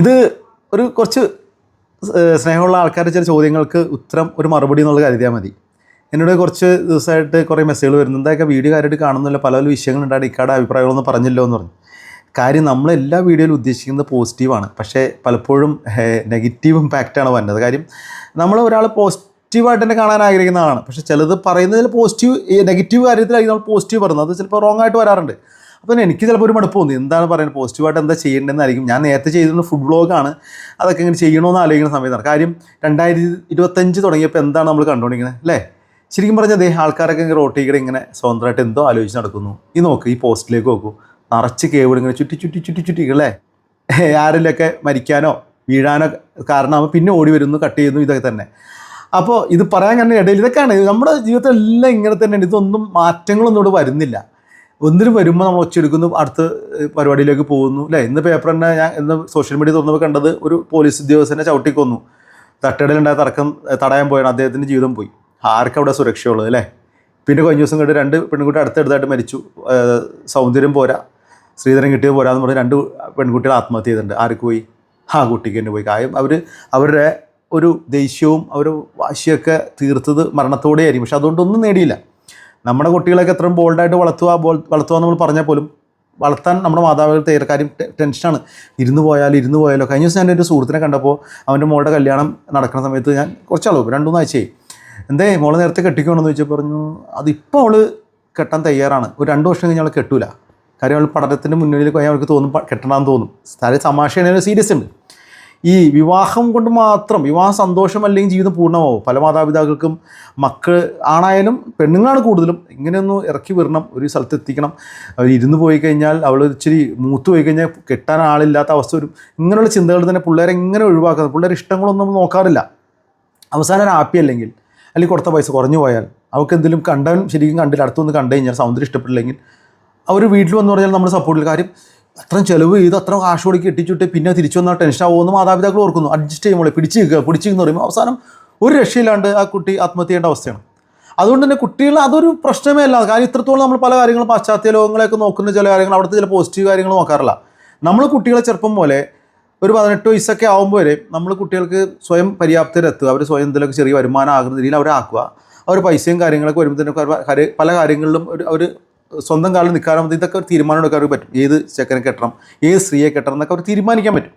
ഇത് ഒരു കുറച്ച് സ്നേഹമുള്ള ആൾക്കാരുടെ ചില ചോദ്യങ്ങൾക്ക് ഉത്തരം ഒരു മറുപടി എന്നുള്ളത് കരുതിയാൽ മതി. എന്നോട് കുറച്ച് ദിവസമായിട്ട് കുറേ മെസ്സേജുകൾ വരുന്നു എന്തായൊക്കെ വീഡിയോ കാര്യമായിട്ട് കാണുന്നില്ല പല പല വിഷയങ്ങളുണ്ടായിട്ട് ഇക്കാടെ അഭിപ്രായങ്ങളൊന്നും പറഞ്ഞില്ലോ എന്ന് പറഞ്ഞു. കാര്യം നമ്മൾ എല്ലാ വീഡിയോയിലും ഉദ്ദേശിക്കുന്നത് പോസിറ്റീവാണ് പക്ഷേ പലപ്പോഴും നെഗറ്റീവ് ഇമ്പാക്റ്റാണ് വരുന്നത് കാര്യം നമ്മൾ ഒരാൾ പോസിറ്റീവായിട്ട് തന്നെ കാണാൻ ആഗ്രഹിക്കുന്ന ആളാണ്. പക്ഷേ ചിലത് പറയുന്നതിൽ പോസിറ്റീവ് നെഗറ്റീവ് കാര്യത്തിലായിരിക്കും നമ്മൾ പോസിറ്റീവ് പറയുന്നത്. അത് ചിലപ്പോൾ റോങ് ആയിട്ട് വരാറുണ്ട്. അപ്പോൾ എനിക്ക് ചിലപ്പോൾ ഒരു മടുപ്പ് തോന്നി. എന്താണ് പറയുന്നത്? പോസിറ്റീവായിട്ട് എന്താ ചെയ്യേണ്ടതെന്നായിരിക്കും. ഞാൻ നേരത്തെ ചെയ്തിരുന്ന ഫുഡ് ബ്ലോഗാണ് അതൊക്കെ ഇങ്ങനെ ചെയ്യണമെന്ന് ആലോചിക്കുന്ന സമയത്താണ്. കാര്യം രണ്ടായിരത്തി ഇരുപത്തഞ്ച് തുടങ്ങിയപ്പോൾ എന്താണ് നമ്മൾ കണ്ടുകൊണ്ടിരിക്കുന്നത് അല്ലേ? ശരിക്കും പറഞ്ഞാൽ ദേ ആൾക്കാരൊക്കെ ഇങ്ങനെ റോട്ടിക്കടെ ഇങ്ങനെ സ്വതന്ത്രമായിട്ട് എന്തോ ആലോചിച്ച് നടക്കുന്നു. ഈ നോക്ക് ഈ പോസ്റ്റിലേക്ക് നോക്കൂ. നിറച്ച് കേബിൾ ഇങ്ങനെ ചുറ്റി ചുറ്റി ചുറ്റി ചുറ്റി അല്ലേ? ആരെങ്കിലൊക്കെ മരിക്കാനോ വീഴാനോ കാരണമാകുമ്പോൾ പിന്നെ ഓടി വരുന്നു കട്ട് ചെയ്യുന്നു ഇതൊക്കെ തന്നെ. അപ്പോൾ ഇത് പറയാൻ കാരണം ഇടയിൽ ഇതൊക്കെയാണ്. നമ്മുടെ ജീവിതത്തിൽ എല്ലാം ഇങ്ങനെ തന്നെയാണ്. ഇതൊന്നും മാറ്റങ്ങളൊന്നും ഇവിടെ വരുന്നില്ല. ഒന്നിനും വരുമ്പോൾ നമ്മൾ ഒച്ചെടുക്കുന്നു അടുത്ത പരിപാടിയിലേക്ക് പോകുന്നു. അല്ലേ ഇന്ന് പേപ്പർ തന്നെ ഞാൻ ഇന്ന് സോഷ്യൽ മീഡിയ തുറന്നപ്പോൾ കണ്ടത് ഒരു പോലീസ് ഉദ്യോഗസ്ഥനെ ചവിട്ടിക്കൊന്നു തട്ടടയിലുണ്ടായ തർക്കം തടയാൻ പോയാണ്. അദ്ദേഹത്തിന്റെ ജീവിതം പോയി. ആർക്കവിടെ സുരക്ഷയുള്ളത് അല്ലേ പിന്നെ കഴിഞ്ഞ ദിവസം കണ്ട് രണ്ട് പെൺകുട്ടി അടുത്തടുത്തായിട്ട് മരിച്ചു. സൗന്ദര്യം പോരാ ശ്രീധരൻ കിട്ടിയത് പോരാന്ന് പറഞ്ഞ് രണ്ട് പെൺകുട്ടികൾ ആത്മഹത്യ ചെയ്തിട്ടുണ്ട്. ആർക്ക് പോയി? ആ കുട്ടിക്ക് തന്നെ പോയി. കാര്യം അവർ അവരുടെ ഒരു ദേഷ്യവും അവർ വാശിയൊക്കെ തീർത്തത് മരണത്തോടെ ആയിരിക്കും പക്ഷെ അതുകൊണ്ടൊന്നും നേടിയില്ല. നമ്മുടെ കുട്ടികളൊക്കെ എത്രയും ബോൾഡായിട്ട് വളർത്തുക ബോൾ വളർത്തുക നമ്മൾ പറഞ്ഞാൽ പോലും വളർത്താൻ നമ്മുടെ മാതാപിതാക്കൾ തയ്യാറ് കാര്യം ടെൻഷനാണ്. ഇരുന്ന് പോയാൽ ഇരുന്ന് പോയാലോ. കഴിഞ്ഞ ദിവസം ഞാൻ എന്റെ സുഹൃത്തിനെ കണ്ടപ്പോൾ അവന്റെ മോളുടെ കല്യാണം നടക്കുന്ന സമയത്ത് ഞാൻ കുറച്ചാളോ രണ്ടു മൂന്ന് ആഴ്ചയായി. എന്തേ മോൾ നേരത്തെ കെട്ടിക്കണമെന്ന് ചോദിച്ചാൽ പറഞ്ഞു അതിപ്പോൾ അവൾ കെട്ടാൻ തയ്യാറാണ്. ഒരു രണ്ട് വർഷം കഴിഞ്ഞ് അവൾ കെട്ടൂല. കാര്യം അവൾ പഠനത്തിന്റെ മുന്നിൽ കഴിഞ്ഞാൽ അവൾക്ക് തോന്നും കെട്ടണമെന്ന് തോന്നും. സ്ഥലം തമാശയാണ് സീരിയസ് ഉണ്ട്. ഈ വിവാഹം കൊണ്ട് മാത്രം വിവാഹ സന്തോഷം അല്ലെങ്കിൽ ജീവിതം പൂർണമാവും. പല മാതാപിതാക്കൾക്കും മക്കൾ ആണായാലും പെണ്ണുങ്ങളാണ് കൂടുതലും. ഇങ്ങനെയൊന്ന് ഇറക്കി വിടണം. ഒരു സ്ഥലത്ത് എത്തിക്കണം. അവർ ഇരുന്ന് പോയി കഴിഞ്ഞാൽ അവൾ ഇച്ചിരി മൂത്ത് പോയി കഴിഞ്ഞാൽ കെട്ടാൻ ആളില്ലാത്ത അവസ്ഥ വരും. ഇങ്ങനെയുള്ള ചിന്തകൾ തന്നെ പിള്ളേരെ എങ്ങനെ ഒഴിവാക്കുന്നത്. പിള്ളേരെ ഇഷ്ടങ്ങളൊന്നും നോക്കാറില്ല. അവസാനം ഹാപ്പി അല്ലെങ്കിൽ അല്ലെങ്കിൽ കൊടുത്ത പൈസ കുറഞ്ഞു പോയാൽ അവർക്ക് എന്തെങ്കിലും കണ്ടാലും ശരിക്കും കണ്ടില്ല. അടുത്തൊന്ന് കണ്ടു കഴിഞ്ഞാൽ സൗന്ദര്യം ഇഷ്ടപ്പെട്ടില്ലെങ്കിൽ അവർ വീട്ടിൽ വന്നു പറഞ്ഞാൽ നമ്മൾ സപ്പോർട്ടിൽ കാര്യം അത്രയും ചിലവ് ചെയ്ത് അത്ര കാശ് കൊടുക്കി കെട്ടിച്ചിട്ട് പിന്നെ തിരിച്ചു വന്നാൽ ടെൻഷൻ ആവുമെന്ന് മാതാപിതാക്കൾ ഓർക്കുന്നു. അഡ്ജസ്റ്റ് ചെയ്യുമ്പോൾ പിടിച്ച് നിൽക്കുക പിടിച്ച് പറയുമ്പോൾ അവസാനം ഒരു രക്ഷയില്ലാണ്ട് ആ കുട്ടി ആത്മഹത്യ ചെയ്യേണ്ട അവസ്ഥയാണ്. അതുകൊണ്ട് തന്നെ കുട്ടികൾ അതൊരു പ്രശ്നമേ അല്ല. കാര്യം ഇത്രത്തോളം നമ്മൾ പല കാര്യങ്ങളും പാശ്ചാത്യ ലോകങ്ങളെയൊക്കെ നോക്കുന്ന ചില കാര്യങ്ങൾ അവിടുത്തെ ചില പോസിറ്റീവ് കാര്യങ്ങൾ നോക്കാറില്ല. നമ്മൾ കുട്ടികളെ ചെറുപ്പം പോലെ ഒരു പതിനെട്ട് വയസ്സൊക്കെ ആകുമ്പോൾ വരെ നമ്മൾ കുട്ടികൾക്ക് സ്വയം പര്യാപ്തരെത്തുക. അവർ സ്വയം എന്തെങ്കിലുമൊക്കെ ചെറിയ വരുമാനം ആകുന്ന രീതിയിൽ അവരെ ആക്കുക. അവർ പൈസയും കാര്യങ്ങളൊക്കെ വരുമ്പോൾ തന്നെ പല കാര്യങ്ങളിലും ഒരു അവർ സ്വന്തം കാലിൽ നിൽക്കാനും ഇതൊക്കെ ഒരു തീരുമാനം എടുക്കാൻ പറ്റും. ഏത് ചെക്കനെ കെട്ടണം ഏത് സ്ത്രീയെ കെട്ടണം എന്നൊക്കെ അവർ തീരുമാനിക്കാൻ പറ്റും.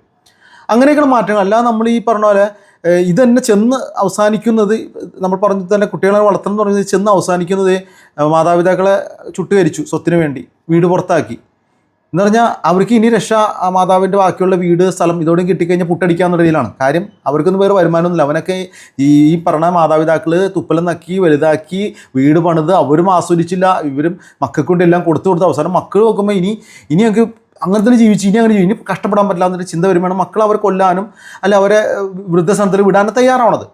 അങ്ങനെയൊക്കെയാണ് മാറ്റങ്ങൾ. അല്ലാതെ നമ്മൾ ഈ പറഞ്ഞ പോലെ ഇത് തന്നെ ചെന്ന് അവസാനിക്കുന്നത് നമ്മൾ പറഞ്ഞ തന്നെ കുട്ടികളെ വളർത്തണം എന്ന് പറയുന്നത് ചെന്ന് അവസാനിക്കുന്നത് മാതാപിതാക്കളെ ചുട്ടുകരിച്ചു സ്വത്തിന് വേണ്ടി വീട് പുറത്താക്കി. എന്ന് പറഞ്ഞാൽ അവർക്ക് ഇനി രക്ഷ ആ മാതാവിന്റെ ബാക്കിയുള്ള വീട് സ്ഥലം ഇതോടെയും കിട്ടിക്കഴിഞ്ഞാൽ പുട്ടടിക്കാന്നുള്ള രീതിയിലാണ്. കാര്യം അവർക്കൊന്നും വേറെ വരുമാനമൊന്നുമില്ല. അവനൊക്കെ ഈ പറഞ്ഞ മാതാപിതാക്കൾ തുപ്പലം നക്കി വലുതാക്കി വീട് പണിത് അവരും ആസ്വദിച്ചില്ല. ഇവരും മക്കൾക്കൊണ്ട് എല്ലാം കൊടുത്തു കൊടുത്ത് അവസാനം മക്കൾ നോക്കുമ്പോൾ ഇനി ഇനി ഞങ്ങൾക്ക് അങ്ങനെ തന്നെ ജീവിച്ചു ഇനി അങ്ങനെ ഇനി കഷ്ടപ്പെടാൻ പറ്റില്ല എന്നൊരു ചിന്ത വരുമ്പോൾ മക്കൾ അവർ കൊല്ലാനും അല്ല അവരെ വൃദ്ധസനത്തിൽ വിടാനും തയ്യാറാവണത്.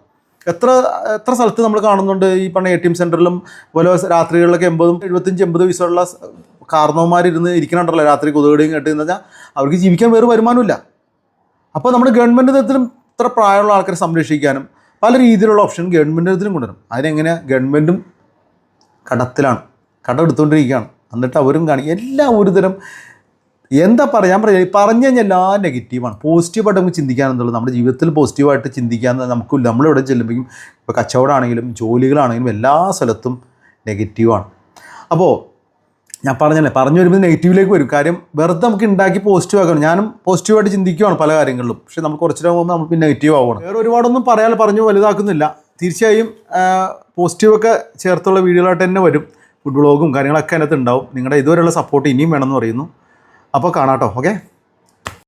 എത്ര എത്ര സ്ഥലത്ത് നമ്മൾ കാണുന്നുണ്ട് ഈ പറഞ്ഞ എ ടി എം സെന്ററിലും പോലെ രാത്രികളിലൊക്കെ എൺപതും എഴുപത്തഞ്ച് എൺപത് വയസ്സുള്ള കാരണവന്മാരിരുന്ന് ഇരിക്കണുണ്ടല്ലോ രാത്രി കൊതുകടിയും കേട്ട് എന്ന് പറഞ്ഞാൽ അവർക്ക് ജീവിക്കാൻ വേറെ വരുമാനമില്ല അപ്പോൾ നമ്മുടെ ഗവൺമെന്റ് തരത്തിലും ഇത്ര പ്രായമുള്ള ആൾക്കാരെ സംരക്ഷിക്കാനും പല രീതിയിലുള്ള ഓപ്ഷൻ ഗവൺമെന്റ് തരത്തിലും കൊണ്ടുവരും. അതിനെങ്ങനെയാണ് ഗവൺമെന്റും കടത്തിലാണ് കടം എടുത്തുകൊണ്ടിരിക്കുകയാണ് എന്നിട്ട് അവരും കാണി എല്ലാ ഒരു തരം എന്താ പറയുക ഞാൻ പറയാം പറഞ്ഞു കഴിഞ്ഞാൽ എല്ലാം നെഗറ്റീവാണ് പോസിറ്റീവായിട്ട് നമുക്ക് ചിന്തിക്കാനെന്നുള്ളത് നമ്മുടെ ജീവിതത്തിൽ പോസിറ്റീവായിട്ട് ചിന്തിക്കാൻ നമുക്ക് നമ്മളിവിടെ ചെല്ലുമ്പോഴേക്കും ഇപ്പോൾ കച്ചവടമാണെങ്കിലും ജോലികളാണെങ്കിലും എല്ലാ സ്ഥലത്തും നെഗറ്റീവാണ് അപ്പോൾ ഞാൻ പറഞ്ഞല്ലേ പറഞ്ഞു വരുമ്പോൾ നെഗറ്റീവിലേക്ക് വരും. കാര്യം വെറുതെ നമുക്ക് ഉണ്ടാക്കി പോസിറ്റീവ് ആക്കണം. ഞാനും പോസിറ്റീവായിട്ട് ചിന്തിക്കുകയാണ് പല കാര്യങ്ങളിലും. പക്ഷേ നമ്മൾ കുറച്ചിട്ട് പോകുമ്പോൾ നമുക്ക് നെഗറ്റീവ് ആവണം വേറെ ഒരുപാടൊന്നും പറയാൻ പറഞ്ഞു വലുതാക്കുന്നില്ല. തീർച്ചയായും പോസിറ്റീവൊക്കെ ചേർത്തുള്ള വീഡിയോകളായിട്ട് തന്നെ വരും. ഫുഡ് ബ്ലോഗും കാര്യങ്ങളൊക്കെ അതിനകത്ത് ഉണ്ടാവും. നിങ്ങളുടെ ഇതുവരെയുള്ള സപ്പോർട്ട് ഇനിയും വേണമെന്ന് പറയുന്നു. അപ്പോൾ കാണാട്ടോ ഓക്കെ